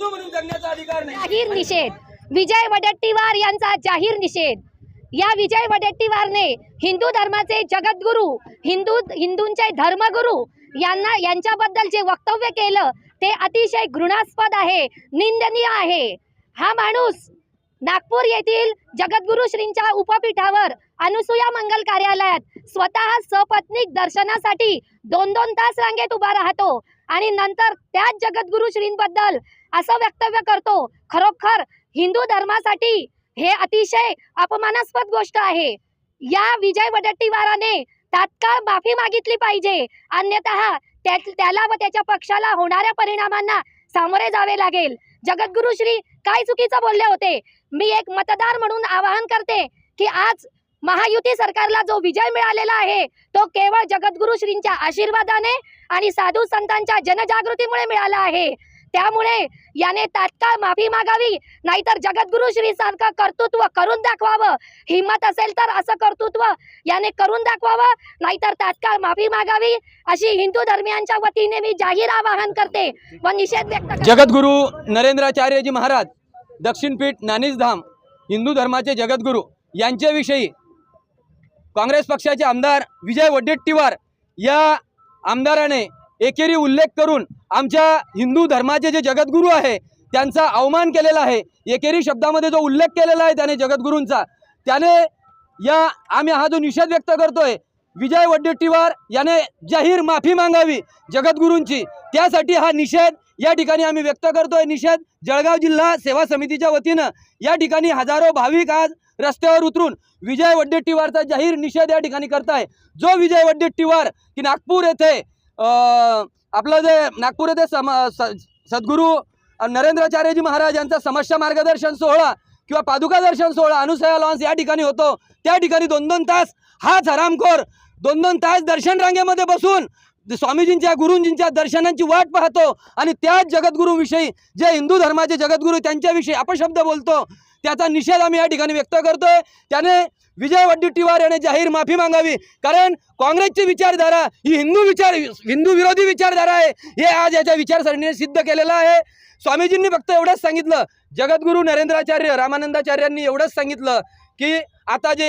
जाहीर निषेध. विजय वडेट्टीवार यांचा जाहीर निषेध. या विजय वडेट्टीवारने हिंदू धर्माचे जगद्गुरू हिंदू हिंदूंचे धर्मगुरू यांना यांच्याबद्दल जे वक्तव्य केलं ते अतिशय घृणास्पद आहे निंदनीय आहे. हा माणूस नागपूर येथील जगद्गुरू श्रींच्या उपपीठावर अनुसूया मंगल कार्यालयात स्वतः सपत्नीक दर्शनासाठी दोन दोन तास रांगेत उभा राहतो. आणि नंतर त्याच जगद्गुरु श्रींबद्दल असं वक्तव्य करतो. खरोखर हिंदू धर्मासाठी हे अतिशय अपमानास्पद गोष्ट आहे. या विजय वडट्टीवाराने तात्काळ माफी मागितली पाहिजे. अन्यथा त्या त्याला व त्याच्या पक्षाला होणाऱ्या परिणामांना सामोरे जावे लागेल. जगद्गुरु श्री काय चुकीचं बोलले होते? मी एक मतदार म्हणून आवाहन करते की आज महायुती सरकारला जो विजय मिळालेला आहे तो केवळ जगद्गुरु श्रींच्या आशीर्वादाने आणि साधू संतांच्या जनजागृतीमुळे मिळाला आहे. त्यामुळे याने तात्काळ माफी मागावी नाहीतर जगद्गुरु श्री सारखं कर्तृत्व करून दाखवावं. हिंमत असेल तर असं कर्तृत्व याने करून दाखवावं नाहीतर तात्काळ माफी मागावी अशी हिंदू धर्मियांच्या वतीने मी जाहीर आवाहन करते व निषेध व्यक्त जगद्गुरु नरेंद्राचार्यजी महाराज दक्षिणपीठ नानिजधाम हिंदू धर्माचे जगद्गुरू यांच्याविषयी काँग्रेस पक्षाचे आमदार विजय वडेट्टीवार या आमदाराने एकेरी उल्लेख करून आमच्या हिंदू धर्माचे जे जगद्गुरू आहे त्यांचा अवमान केलेला आहे. एकेरी शब्दामध्ये जो उल्लेख केलेला आहे त्याने जगद्गुरूंचा. त्याने या आम्ही हा जो निषेध व्यक्त करतोय विजय वडेट्टीवार याने जाहीर माफी मागावी जगद्गुरूंची. त्यासाठी हा निषेध या ठिकाणी आम्ही व्यक्त करतोय. निषेध जळगाव जिल्हा सेवा समितीच्या वतीनं या ठिकाणी हजारो भाविक आज रस्त्यावर उतरून विजय वड्डेट्टीवारचा जाहीर निषेध या ठिकाणी करताय. जो विजय वड्डेट्टीवार की नागपूर येथे आपलं जे नागपूर येथे सम सद्गुरू नरेंद्राचार्यजी महाराज यांचा समस्या मार्गदर्शन सोहळा किंवा पादुका दर्शन सोहळा अनुसया लॉन्स या ठिकाणी होतो. त्या ठिकाणी दोन दोन तास हाच हरामखोर दोन दोन तास दर्शन रांगेमध्ये बसून स्वामीजींच्या गुरुजींच्या दर्शनांची वाट पाहतो आणि त्याच जगद्गुरूविषयी जे हिंदू धर्माचे जगद्गुरू त्यांच्याविषयी अपशब्द बोलतो त्याचा निषेध आम्ही या ठिकाणी व्यक्त करतोय. त्याने विजय वडेट्टीवार याने जाहीर माफी मागावी. कारण काँग्रेसची विचारधारा ही हिंदू विचार हिंदू विरोधी विचारधारा आहे. हे आज याच्या विचारसरणीने सिद्ध केलेलं आहे. स्वामीजींनी फक्त एवढंच सांगितलं. जगद्गुरू नरेंद्राचार्य रामानंदाचार्यांनी एवढंच सांगितलं की आता जे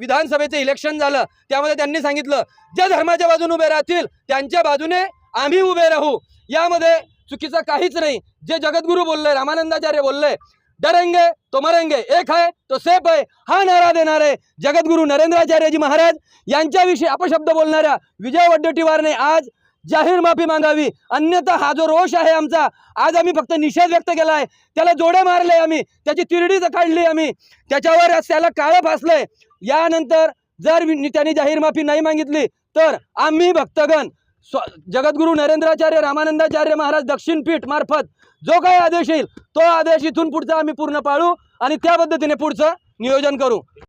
विधानसभेचं इलेक्शन झालं त्यामध्ये त्यांनी सांगितलं ज्या धर्माच्या बाजूने उभे राहतील त्यांच्या बाजूने आम्ही उभे राहू. यामध्ये चुकीचं काहीच नाही. जे जगद्गुरू बोलले रामानंदाचार्य बोलले डरेंगे तो मरेंगे एक आहे तो सेफ आहे हा नारा देणारे जगद्गुरू नरेंद्राचार्यजी महाराज यांच्याविषयी अपशब्द बोलणाऱ्या विजय वडेट्टीवारने आज जाहीर माफी मागावी. अन्यथा हा जो रोष आहे आमचा आज आम्ही फक्त निषेध व्यक्त केला आहे. त्याला जोडे मारले आम्ही त्याची तिरडी काढली आम्ही. त्याच्यावर त्याला काळं फासलंय. यानंतर जर त्यांनी जाहीर माफी नाही मागितली तर आम्ही भक्तगण स्व जगद्गुरू नरेंद्राचार्य रामानंदाचार्य महाराज दक्षिण पीठ मार्फत जो काही आदेश येईल तो आदेश इथून पुढचा आम्ही पूर्ण पाळू आणि त्या पद्धतीने पुढचं नियोजन करू.